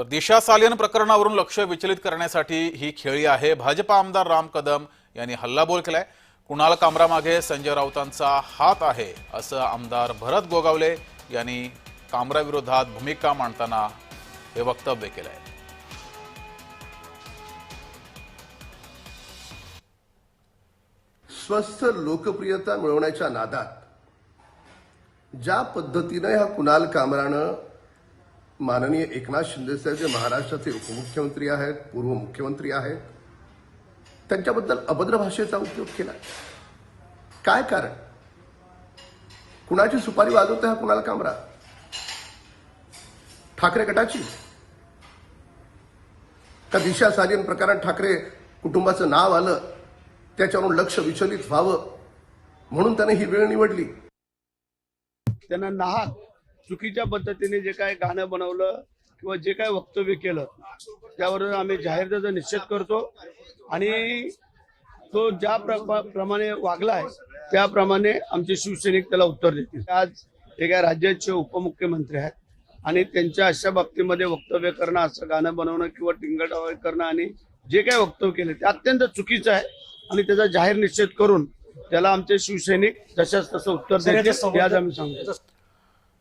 तर दिशा सालियन प्रकरणावरून लक्ष विचलित करण्यासाठी ही खेळी आहे. भाजपा आमदार राम कदम यांनी हल्लाबोल केलाय. कुणाल कामरामागे संजय राऊतांचा हात आहे असं आमदार भरत गोगावले यांनी कामराविरोधात भूमिका मांडताना हे वक्तव्य केलंय. स्वस्थ लोकप्रियता मिळवण्याच्या नादात ज्या पद्धतीनं ह्या कुणाल कामरानं माननीय एकनाथ शिंदे साहेब जे महाराष्ट्राचे उपमुख्यमंत्री आहेत पूर्व मुख्यमंत्री आहेत त्यांच्याबद्दल अभद्र भाषेचा उपयोग केला. काय कारण? कुणाची सुपारी वाजवत हा कुणाला कामरा? ठाकरे गटाची? का दिशा साजन प्रकरण ठाकरे कुटुंबाचं नाव आलं त्याच्यावरून लक्ष विचलित व्हावं म्हणून त्याने ही वेळ निवडली? त्यांना नाहक चुकीच्या पद्धतीने जे काय गाणं बनवलं किंवा जे काय वक्तव्य केलं त्यावर आम्ही जाहीर त्याचा निषेध करतो. आणि तो ज्या प्र- प्रमाणे वागला आहे त्याप्रमाणे आमचे शिवसैनिक त्याला उत्तर देतील. आज एका राज्याचे उपमुख्यमंत्री आहेत. आणि त्यांच्या अशा बाबतीमध्ये वक्तव्य करणं असं गाणं बनवणं किंवा टिंगटावर करणं आणि जे काय वक्तव्य केलं ते अत्यंत चुकीचं आहे. आणि त्याचा जाहीर निषेध करून त्याला आमचे शिवसैनिक जशाच तसं उत्तर देतील आज आम्ही सांगतो.